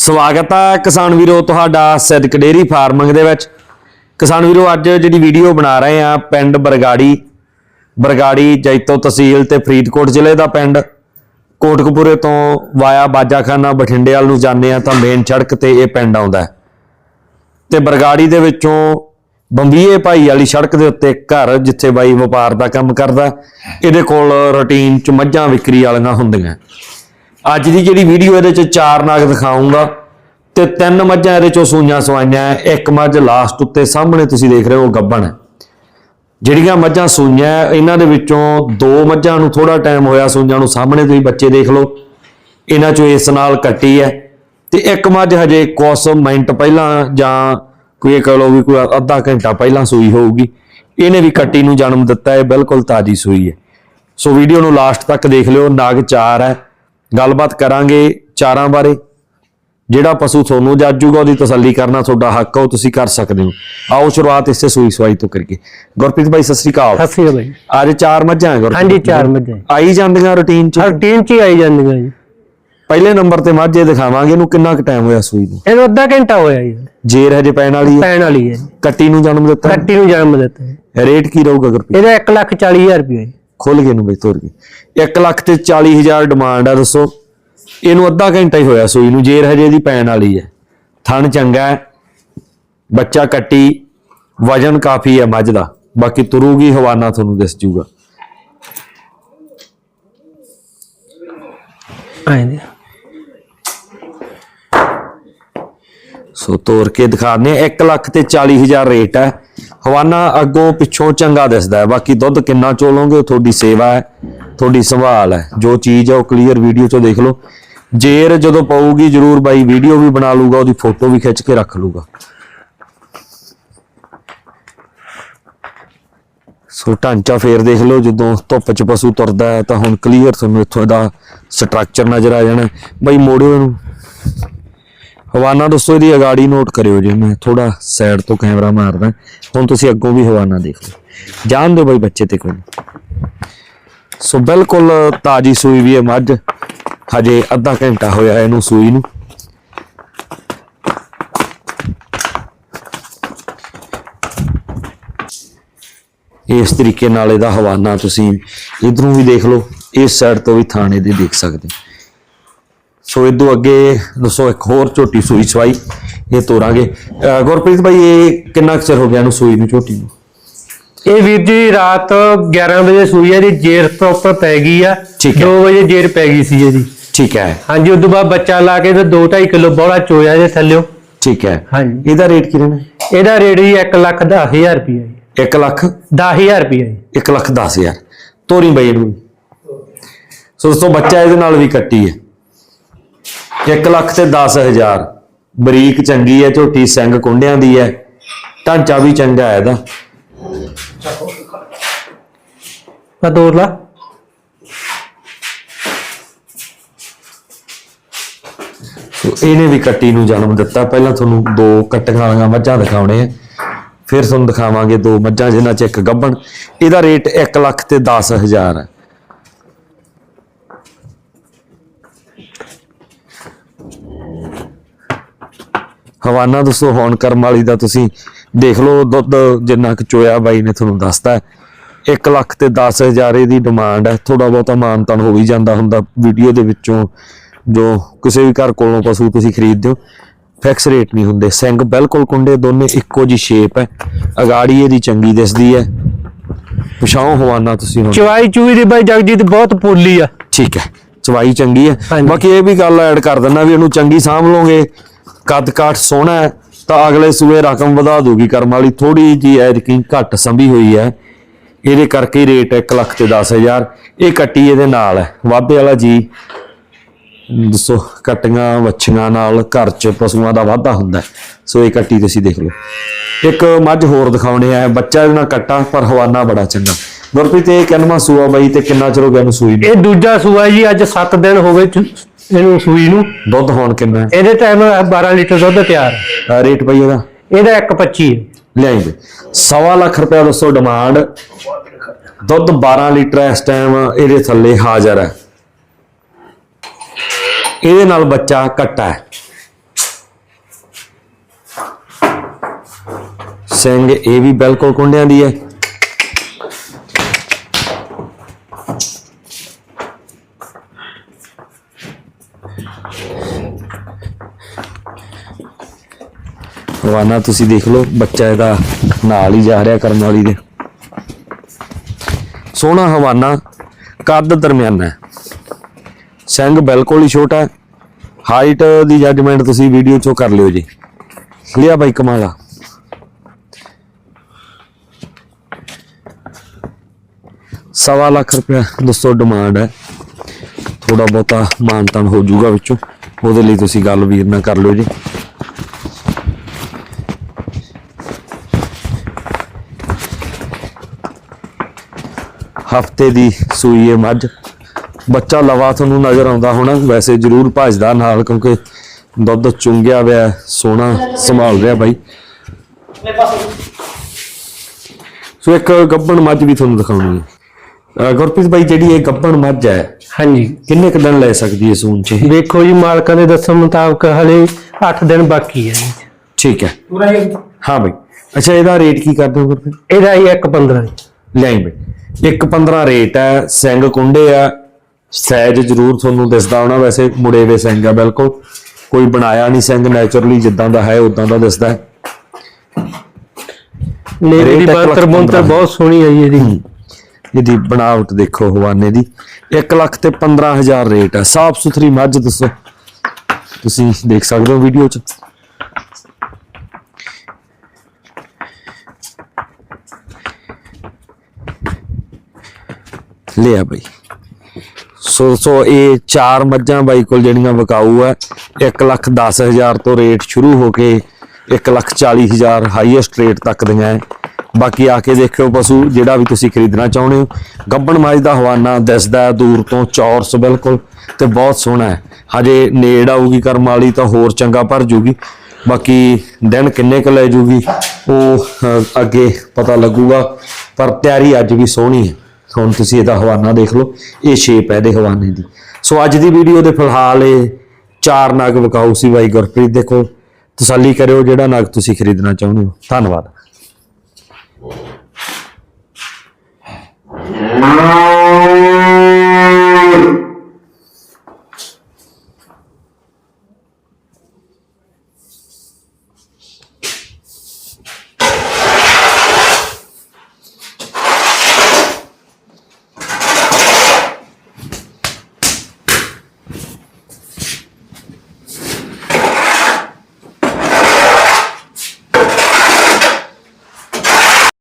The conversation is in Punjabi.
ਸਵਾਗਤ ਹੈ ਕਿਸਾਨ ਵੀਰੋ ਤੁਹਾਡਾ ਸਿੱਧਕ ਡੇਰੀ ਫਾਰਮਿੰਗ ਦੇ ਵਿੱਚ। ਕਿਸਾਨ ਵੀਰੋ, ਅੱਜ ਜਿਹੜੀ ਵੀਡੀਓ ਬਣਾ ਰਹੇ ਆ ਪਿੰਡ ਬਰਗਾੜੀ ਬਰਗਾੜੀ ਜੈਤੋ ਤਹਿਸੀਲ ਤੇ ਫਰੀਦਕੋਟ ਜ਼ਿਲ੍ਹੇ ਦਾ ਪਿੰਡ। ਕੋਟਕਪੂਰੇ ਤੋਂ ਵਾਇਆ ਬਾਜਾਖਾਨਾ ਬਠਿੰਡੇ ਵੱਲ ਨੂੰ ਜਾਂਦੇ ਆ ਤਾਂ ਮੇਨ ਸੜਕ ਤੇ ਇਹ ਪਿੰਡ ਆਉਂਦਾ ਹੈ। ਤੇ ਬਰਗਾੜੀ ਦੇ ਵਿੱਚੋਂ ਬੰਬੀਏ ਭਾਈ ਵਾਲੀ ਸੜਕ ਦੇ ਉੱਤੇ ਘਰ ਜਿੱਥੇ ਬਾਈ ਵਪਾਰ ਦਾ ਕੰਮ ਕਰਦਾ, ਇਹਦੇ ਕੋਲ ਰੁਟੀਨ ਚ ਮੱਝਾਂ ਵਿਕਰੀ ਵਾਲੀਆਂ ਹੁੰਦੀਆਂ। ਅੱਜ ਦੀ ਜਿਹੜੀ ਵੀਡੀਓ ਇਹਦੇ ਚ ਚਾਰ ਨਾਗ ਦਿਖਾਉਂਗਾ ਤੇ ਤਿੰਨ ਮੱਝਾਂ ਇਹਦੇ ਚੋਂ ਸੂਈਆਂ ਸਵਾਈਆਂ ਇੱਕ ਮੱਝ ਲਾਸਟ ਉੱਤੇ ਸਾਹਮਣੇ ਤੁਸੀਂ ਦੇਖ ਰਹੇ ਹੋ ਉਹ ਗੱਬਣ ਹੈ। ਜਿਹੜੀਆਂ ਮੱਝਾਂ ਸੂਈਆਂ ਇਹਨਾਂ ਦੇ ਵਿੱਚੋਂ ਦੋ ਮੱਝਾਂ ਨੂੰ ਥੋੜਾ ਟਾਈਮ ਹੋਇਆ ਸੂਈਆਂ ਨੂੰ ਸਾਹਮਣੇ, ਤੁਸੀਂ ਬੱਚੇ ਦੇਖ ਲਓ। ਇਹਨਾਂ ਚੋਂ ਇਸ ਨਾਲ ਕੱਟੀ ਹੈ ਤੇ ਇੱਕ ਮੱਝ ਹਜੇ ਕੁਛ ਮਿੰਟ ਪਹਿਲਾਂ ਜਾਂ ਕੋਈ ਇਹ ਕਹ ਲਓ ਵੀ ਕੋਈ ਅੱਧਾ ਘੰਟਾ ਪਹਿਲਾਂ ਸੂਈ ਹੋਊਗੀ। ਇਹਨੇ ਵੀ ਕੱਟੀ ਨੂੰ ਜਨਮ ਦਿੱਤਾ ਹੈ, ਬਿਲਕੁਲ ਤਾਜੀ ਸੂਈ ਹੈ। ਸੋ ਵੀਡੀਓ ਨੂੰ ਲਾਸਟ ਤੱਕ ਦੇਖ ਲਿਓ, ਨਾਗ ਚਾਰ ਹੈ। ਗੱਲਬਾਤ ਕਰਾਂਗੇ ਚਾਰਾਂ ਬਾਰੇ। ਜਿਹੜਾ ਪਸ਼ੂ ਤੁਹਾਨੂੰ ਜਾਜੂਗਾ ਉਹਦੀ ਤਸੱਲੀ ਕਰਨਾ ਤੁਹਾਡਾ ਹੱਕ ਹੈ ਉਹ ਤੁਸੀਂ ਕਰ ਸਕਦੇ ਹੋ। ਆਓ ਸ਼ੁਰੂਆਤ ਇਸੇ ਸੂਈ ਸਵਾਈ ਤੋਂ ਕਰੀਏ। ਗੁਰਪ੍ਰੀਤ ਭਾਈ ਸਤਿ ਸ੍ਰੀ ਅਕਾਲ। ਸਤਿ ਸ਼੍ਰੀ ਅਕਾਲ ਜੀ ਅੱਜ ਚਾਰ ਮੱਝਾਂ ਹੈ ਗੁਰਪ੍ਰੀਤ? ਹਾਂਜੀ ਚਾਰ ਮੱਝਾਂ। ਆਈ ਜਾਂਦੀਆਂ ਰੁਟੀਨ ਚ? ਹਰ ਟੀਮ ਚ ਹੀ ਆਈ ਜਾਂਦੀਆਂ ਜੀ। ਪਹਿਲੇ ਨੰਬਰ ਤੇ ਮੱਝ ਇਹ ਦਿਖਾਵਾਂਗੇ ਇਹਨੂੰ ਕਿੰਨਾ ਕੁ ਟਾਈਮ ਹੋਇਆ ਸੂਈ ਨੂੰ? ਇਹਨੂੰ ਅੱਧਾ ਘੰਟਾ ਹੋਇਆ ਜੀ। ਜੇਰ ਹਜੇ ਪੈਣ ਵਾਲੀ ਹੈ? ਪੈਣ ਵਾਲੀ ਹੈ ਕੱਟੀ ਨੂੰ ਜਨਮ ਦਿੱਤਾ ਕੱਟੀ ਨੂੰ ਜਨਮ ਦਿੱਤਾ ਰੇਟ ਕੀ ਰਹੂਗਾ ਗੁਰਪ੍ਰੀਤ? ਇਹਦਾ 1 ਲੱਖ 40 ਹਜ਼ਾਰ ਰੁਪਏ ਖੁੱਲ ਗਏ ਨੂੰ ਬਈ ਤੋਰ ਗਏ। 1 ਲੱਖ ਤੇ 40 ਹਜ਼ਾਰ ਡਿਮਾਂਡ ਆ ਦੱਸੋ। ਇਹਨੂੰ ਅੱਧਾ ਘੰਟਾ ਹੀ ਹੋਇਆ ਸੂਈ ਨੂੰ ਜੇਰ ਹਜੇ ਦੀ ਪੈਣ ਵਾਲੀ ਹੈ। ਥਣ ਚੰਗਾ ਹੈ ਬੱਚਾ ਕੱਟੀ ਵਜਨ ਕਾਫੀ ਹੈ ਮੱਝ ਦਾ। ਬਾਕੀ ਤੁਰੂਗੀ ਹਵਾਨਾ ਤੁਹਾਨੂੰ ਦਿਸ ਜੂਗਾ। ਆਏ ਸੋ ਤੋਰ ਕੇ ਦਿਖਾਉਂਦੇ ਆ 1 ਲੱਖ ਤੇ 40 ਹਜ਼ਾਰ ਰੇਟ ਹੈ। ਹਵਾਨਾ ਅੱਗੋਂ ਪਿੱਛੋਂ ਚੰਗਾ ਦਿਸਦਾ ਹੈ। ਬਾਕੀ ਦੁੱਧ ਕਿੰਨਾ ਚੋਲੋਗੇ ਤੁਹਾਡੀ ਸੇਵਾ ਹੈ। ਤੁਹਾਡੀ ਸੰਭਾਲ ਹੈ। ਜੋ ਚੀਜ਼ ਹੈ ਉਹ ਕਲੀਅਰ ਵੀਡੀਓ ਚੋਂ ਦੇਖ ਲਓ। ਜੇਰ ਜਦੋਂ ਪਊਗੀ ਜਰੂਰ ਬਾਈ ਵੀਡੀਓ ਵੀ ਬਣਾ ਲੂਗਾ ਉਹਦੀ ਫੋਟੋ ਵੀ ਖਿੱਚ ਕੇ ਰੱਖ ਲੂਗਾ ਸੋ ਢਾਂਚਾ ਫੇਰ ਦੇਖ ਲਓ, ਜਦੋਂ ਧੁੱਪ 'ਚ ਪਸ਼ੂ ਤੁਰਦਾ ਹੈ ਤਾਂ ਹੁਣ ਕਲੀਅਰ ਤੁਹਾਨੂੰ ਇੱਥੋਂ ਇਹਦਾ ਸਟਰਕਚਰ ਨਜ਼ਰ ਆ ਜਾਣਾ। ਬਾਈ ਮੋੜਿਓ ਇਹਨੂੰ। ਹਵਾਨਾ ਦੱਸੋ, ਇਹਦੀ ਅਗਾੜੀ ਨੋਟ ਕਰਿਓ ਜੇ ਮੈਂ ਥੋੜਾ ਸਾਈਡ ਤੋਂ ਕੈਮਰਾ ਮਾਰਦਾ। ਹੁਣ ਤੁਸੀਂ ਅੱਗੋਂ ਵੀ ਹਵਾਨਾ ਦੇਖ ਲਓ। ਜਾਣ ਦਿਓ ਬਾਈ ਬੱਚੇ ਤੇ ਕੋਈ। ਸੋ ਬਿਲਕੁਲ ਤਾਜੀ ਸੂਈ ਵੀ ਹੈ ਮੱਝ। ਹਜੇ ਅੱਧਾ ਘੰਟਾ ਹੋਇਆ ਇਹਨੂੰ ਸੂਈ ਨੂੰ। ਇਸ ਤਰੀਕੇ ਨਾਲ ਇਹਦਾ ਹਵਾਨਾ ਤੁਸੀਂ ਇਧਰੋਂ ਵੀ ਦੇਖ ਲਓ, ਇਸ ਸਾਈਡ ਤੋਂ ਵੀ ਥਾਣੇ ਦੇ ਦੇਖ ਸਕਦੇ ਹੋ। ਸੋ ਇਦੋਂ ਅੱਗੇ ਦੱਸੋ, ਇੱਕ ਹੋਰ ਝੋਟੀ ਸੂਈ ਸਵਾਈ, ਇਹ ਤੋਰਾਂਗੇ। ਗੁਰਪ੍ਰੀਤ ਭਾਈ ਇਹ ਕਿੰਨਾ ਕੁ ਚਿਰ ਹੋ ਗਿਆ ਇਹਨੂੰ ਸੂਈ ਨੂੰ ਝੋਟੀ ਨੂੰ? ਇਹ ਵੀਰ ਜੀ ਰਾਤ 11 ਵਜੇ ਸੂਈ ਹੈ ਦੀ ਜੇਰ ਪ੍ਰੋਪਰ ਪੈ ਗਈ ਆ। ਠੀਕ ਹੈ। 2 ਵਜੇ ਜੇਰ ਪੈ ਗਈ ਸੀ ਇਹਦੀ। ਠੀਕ ਹੈ। ਹਾਂਜੀ ਉਦੋਂ ਬਾਅਦ ਬੱਚਾ ਲਾ ਕੇ ਤੇ 2.5 ਕਿਲੋ ਬੋਲਾ ਚੋਇਆ ਜੇ ਥੱਲਿਓ। ਠੀਕ ਹੈ। ਹਾਂਜੀ। ਇਹਦਾ ਰੇਟ ਹੈ ਇਹਦਾ ਰੇਟ ਜੀ 1 ਲੱਖ 10000 ਰੁਪਏ ਜੀ। 1 ਲੱਖ? 10000 ਰੁਪਏ ਜੀ। 1 ਲੱਖ 10 ਹਜ਼ਾਰ। ਤੋਰੀ ਬਈ ਇਹਨੂੰ। ਸੋ ਦੋਸਤੋ ਬੱਚਾ ਇਹਦੇ ਨਾਲ ਵੀ ਕੱਟੀ ਹੈ। 1 ਲੱਖ ਤੇ 10 ਹਜ਼ਾਰ। ਬਰੀਕ ਚੰਗੀ ਹੈ ਝੋਟੀ ਸਿੰਘ ਕੁੰਡਿਆਂ ਦੀ ਹੈ। ਢਾਂਚਾ ਵੀ ਚੰਗਾ ਹੈ ਇਹਦਾ। ਮੈਂ ਤੋੜ ਸੋ ਇਹਨੇ ਵੀ ਕੱਟੀ ਨੂੰ ਜਨਮ ਦਿੱਤਾ। ਪਹਿਲਾਂ ਤੁਹਾਨੂੰ ਦੋ ਕੱਟੀਆਂ ਵਾਲੀਆਂ ਮੱਝਾਂ ਦਿਖਾਉਣੇ ਆ ਫਿਰ ਤੁਹਾਨੂੰ ਦਿਖਾਵਾਂਗੇ ਦੋ ਮੱਝਾਂ ਜਿਨ੍ਹਾਂ ਚ ਇੱਕ ਗੱਭਣ। ਇਹਦਾ ਰੇਟ 1 ਲੱਖ ਤੇ 10 ਹਜ਼ਾਰ ਹੈ। ਹਵਾਨਾ ਦੱਸੋ ਹੋਣ ਕਰਮ ਵਾਲੀ ਦਾ ਤੁਸੀਂ ਦੇਖ ਲਓ ਦੁੱਧ ਜਿੰਨਾ ਕੁ ਚੋਇਆ ਬਾਈ ਨੇ ਤੁਹਾਨੂੰ ਦੱਸਤਾ 1 ਲੱਖ ਤੇ 10 ਹਜ਼ਾਰ ਇਹਦੀ ਡਿਮਾਂਡ ਹੈ। ਥੋੜਾ ਬਹੁਤਾ ਮਾਨਤਨ ਹੋ ਵੀ ਜਾਂਦਾ ਹੁੰਦਾ ਵੀਡੀਓ ਦੇ ਵਿੱਚੋਂ। ਜੋ ਕਿਸੇ ਵੀ ਘਰ ਕੋਲੋਂ ਪਸ਼ੂ ਤੁਸੀਂ ਖਰੀਦਦੇ ਹੋ ਫਿਕਸ ਰੇਟ ਨਹੀਂ ਹੁੰਦੇ। ਸਿੰਘ ਬਿਲਕੁਲ ਕੁੰਡੇ ਦੋਨੇ ਇੱਕੋ ਜੀ ਸ਼ੇਪ ਹੈ। ਅਗਾੜੀ ਇਹਦੀ ਚੰਗੀ ਦਿਸਦੀ ਹੈ। ਪਿਛਾਉਂ ਹਵਾਨਾ ਤੁਸੀਂ ਹੁਣ। ਚਵਾਈ ਚੂਈ ਦੀ ਬਾਈ ਜਗਜੀਤ ਬਹੁਤ ਪੋਲੀ ਆ। ਠੀਕ ਹੈ। ਚਵਾਈ ਚੰਗੀ ਹੈ। ਬਾਕੀ ਇਹ ਵੀ ਗੱਲ ਐਡ ਕਰ ਦਿੰਦਾ ਵੀ ਇਹਨੂੰ ਚੰਗੀ ਸਾਂਭ ਲਓਗੇ। ਕੱਦ ਕਾਠ ਸੋਹਣਾ ਹੈ, ਤਾਂ ਅਗਲੇ ਸੂਏ ਰਕਮ ਵਧਾ ਦੂਗੀ। ਕਰਮ ਵਾਲੀ ਥੋੜੀ ਜੀ ਐਰਕੀ ਘੱਟ ਸੰਭੀ ਹੋਈ ਹੈ। ਇਹਦੇ ਕਰਕੇ ਰੇਟ 1 ਲੱਖ ਤੇ 10000 ਇਹ ਕੱਟੀ ਇਹਦੇ ਨਾਲ ਹੈ। ਵਾਧੇ ਵਾਲਾ ਜੀ, ਦੱਸੋ, ਕਟੀਆਂ ਵੱਛੀਆਂ ਨਾਲ ਘਰ 'ਚ ਪਸ਼ੂਆਂ ਦਾ ਵਾਧਾ ਹੁੰਦਾ ਸੋ ਇਹ ਕੱਟੀ ਤੁਸੀਂ ਦੇਖ ਲਓ। ਇੱਕ ਮੱਝ ਹੋਰ ਦਿਖਾਉਣੇ ਆ। ਬੱਚਾ ਇਹਨਾਂ ਕੱਟਾ, ਪਰ ਹਵਾਨਾ ਬੜਾ ਚੰਗਾ। ਗੁਰਪ੍ਰੀਤ, ਇਹ ਕਿੰਨਵਾਂ ਸੂਆ ਬਾਈ ਤੇ ਕਿੰਨਾ ਚਿਰ ਹੋ ਗਿਆ ਨੂੰ ਸੂਈ ਇਹ ਦੂਜਾ ਸੂਆ ਜੀ, ਅੱਜ 7 ਦਿਨ ਹੋ ਗਏ ਇਹਨੂੰ ਸੂਈ ਨੂੰ ਦੁੱਧ ਹੁਣ ਕਿੰਨਾ? ਇਹਦੇ ਟਾਈਮ 12 ਲੀਟਰ ਦੁੱਧ ਤਿਆਰ ਹੈ। ਰੇਟ ਪਈ ਉਹਦਾ ਇਹਦਾ 1.25 ਲਿਆਈਏ ਸਵਾ ਲੱਖ ਰੁਪਇਆ ਦੱਸੋ ਡਿਮਾਂਡ ਦੁੱਧ 12 ਲੀਟਰ ਇਸ ਟਾਈਮ ਇਹਦੇ ਥੱਲੇ ਹਾਜ਼ਰ ਹੈ। ਇਹਦੇ ਨਾਲ ਬੱਚਾ ਘਟਾ ਸਿੰਘ ਇਹ ਵੀ ਬਿਲਕੁਲ ਕੁੰਡਿਆਂ ਦੀ ਹੈ। ਹਵਾਨਾ ਤੁਸੀਂ ਦੇਖ ਲਓ ਬੱਚਾ ਇਹਦਾ ਨਾਲ ਹੀ ਜਾ ਰਿਹਾ ਕਰਨ ਵਾਲੀ ਦੇ। ਸੋਹਣਾ ਹਵਾਨਾ ਕੱਦ ਦਰਮਿਆਨਾ ਹੈ। ਸਿੰਘ ਬਿਲਕੁਲ ਹੀ ਛੋਟਾ ਹੈ। ਹਾਈਟ ਦੀ ਜੱਜਮੈਂਟ ਤੁਸੀਂ ਵੀਡੀਓ ਚੋਂ ਕਰ ਲਿਓ ਜੀ। ਲਿਆ ਬਾਈ ਕਮਾਲਾ ਸਵਾ ਲੱਖ ਰੁਪਇਆ ਦੋਸਤੋ ਡਿਮਾਂਡ ਹੈ। ਥੋੜਾ ਬਹੁਤਾ ਮਾਨਤਾਨ ਹੋ ਜਾਊਗਾ ਵਿੱਚੋਂ। ਉਹਦੇ ਲਈ ਤੁਸੀਂ ਗੱਲ ਵੀਰ ਨਾਲ ਕਰ ਲਿਓ ਜੀ। ਹਫ਼ਤੇ ਦੀ ਸੂਈ ਹੈ ਮੱਝ। ਬੱਚਾ ਲਵਾ ਤੁਹਾਨੂੰ ਨਜ਼ਰ ਆਉਂਦਾ ਹੋਣਾ ਵੈਸੇ ਜ਼ਰੂਰ ਭਜਦਾ ਨਾਲ ਕਿਉਂਕਿ ਦੁੱਧ ਚੁੰਗਿਆ ਹੋਇਆ ਸੋਹਣਾ ਸੰਭਾਲ ਰਿਹਾ ਬਾਈ। ਸੋ ਇੱਕ ਗੱਬਣ ਮੱਝ ਵੀ ਤੁਹਾਨੂੰ ਦਿਖਾਉਣੀ ਹੈ। ਗੁਰਪ੍ਰੀਤ ਬਾਈ ਜਿਹੜੀ ਇਹ ਗੱਬਣ ਮੱਝ ਹੈ ਹਾਂਜੀ। ਕਿੰਨੇ ਕੁ ਦਿਨ ਲੈ ਸਕਦੀ ਹੈ ਸੂਣ ਚ? ਵੇਖੋ ਜੀ ਮਾਲਕਾਂ ਦੇ ਦੱਸਣ ਮੁਤਾਬਕ ਹਲੇ 8 ਦਿਨ ਬਾਕੀ ਹੈ। ਜੀ। ਠੀਕ ਹੈ। ਹਾਂ ਬਾਈ। ਅੱਛਾ ਇਹਦਾ ਰੇਟ ਕੀ ਕਰਦੇ ਹੋ ਗੁਰਪ੍ਰੀਤ? ਇਹਦਾ ਹੀ 1.15 ਲਿਆਈ ਬਈ। ਇੱਕ 15 ਰੇਟ ਹੈ ਸਿੰਘ ਕੁੰਡੇ ਆ। ਸਾਈਜ਼ ਜ਼ਰੂਰ ਤੁਹਾਨੂੰ ਦਿਸਦਾ ਹੋਣਾ ਵੈਸੇ ਮੁੜੇ ਵੇ ਸਿੰਘ ਆ ਬਿਲਕੁਲ। ਕੋਈ ਬਣਾਇਆ ਨਹੀਂ ਸਿੰਘ ਨੇਚਰਲੀ ਜਿੱਦਾਂ ਦਾ ਹੈ ਉਦਾਂ ਦਾ ਦਿਸਦਾ ਹੈ। ਦੀ ਬੰਤਰ ਬੰਤਰ। ਬਹੁਤ ਸੋਹਣੀ ਹੈ ਜੀ ਇਹਦੀ ਇਹਦੀ ਬਣਾਵਟ ਦੇਖੋ ਹਵਾਨੇ ਦੀ। 1 ਲੱਖ ਤੇ 15000 ਰੇਟ ਹੈ। ਸਾਫ਼ ਸੁਥਰੀ ਮੱਝ ਦੱਸੋ। ਤੁਸੀਂ ਦੇਖ ਸਕਦੇ ਹੋ ਵੀਡੀਓ 'ਚ। ਲਿਆ ਬਈ। ਸੋ ਸੋ ਇਹ ਚਾਰ ਮੱਝਾਂ ਬਾਈ ਕੋਲ ਜਿਹੜੀਆਂ ਵਿਕਾਊ ਹੈ 1 ਲੱਖ 10000 ਤੋਂ ਰੇਟ ਸ਼ੁਰੂ ਹੋ ਕੇ 1 ਲੱਖ 40000 ਹਾਈਐਸਟ ਰੇਟ ਤੱਕ ਦੀਆਂ ਹੈ ਬਾਕੀ ਆ ਕੇ ਦੇਖਿਓ ਪਸ਼ੂ, ਜਿਹੜਾ ਵੀ ਤੁਸੀਂ ਖਰੀਦਣਾ ਚਾਹੁੰਦੇ ਹੋ। ਗੱਬਣ ਮਾਝ ਦਾ ਹਵਾਨਾ ਦਿਸਦਾ ਹੈ ਦੂਰ ਤੋਂ ਚੌਰਸ ਬਿਲਕੁਲ ਤੇ ਬਹੁਤ ਸੋਹਣਾ ਹੈ। ਹਜੇ ਨੇੜ ਆਊਗੀ ਕਰਮ ਵਾਲੀ ਤਾਂ ਹੋਰ ਚੰਗਾ ਭਰ ਜੂਗੀ। ਬਾਕੀ ਦਿਨ ਕਿੰਨੇ ਕੁ ਲੈ ਜੂਗੀ, ਉਹ ਅੱਗੇ ਪਤਾ ਲੱਗੂਗਾ। ਪਰ ਤਿਆਰੀ ਅੱਜ ਵੀ ਸੋਹਣੀ ਹੈ। ਹੁਣ ਤੁਸੀਂ ਇਹਦਾ ਹਵਾਨਾ ਦੇਖ ਲਓ, ਇਹ ਸ਼ੇਪ ਹੈ ਇਹਦੇ ਹਵਾਨੇ ਦੀ। ਸੋ ਅੱਜ ਦੀ ਵੀਡੀਓ ਦੇ ਫਿਲਹਾਲ ਇਹ ਚਾਰ ਨਗ ਵਿਕਾਊ ਸੀ ਬਾਈ ਗੁਰਪ੍ਰੀਤ ਦੇਖੋ ਤਸੱਲੀ ਕਰਿਓ ਜਿਹੜਾ ਨਗ ਤੁਸੀਂ ਖਰੀਦਣਾ ਚਾਹੁੰਦੇ ਹੋ। ਧੰਨਵਾਦ।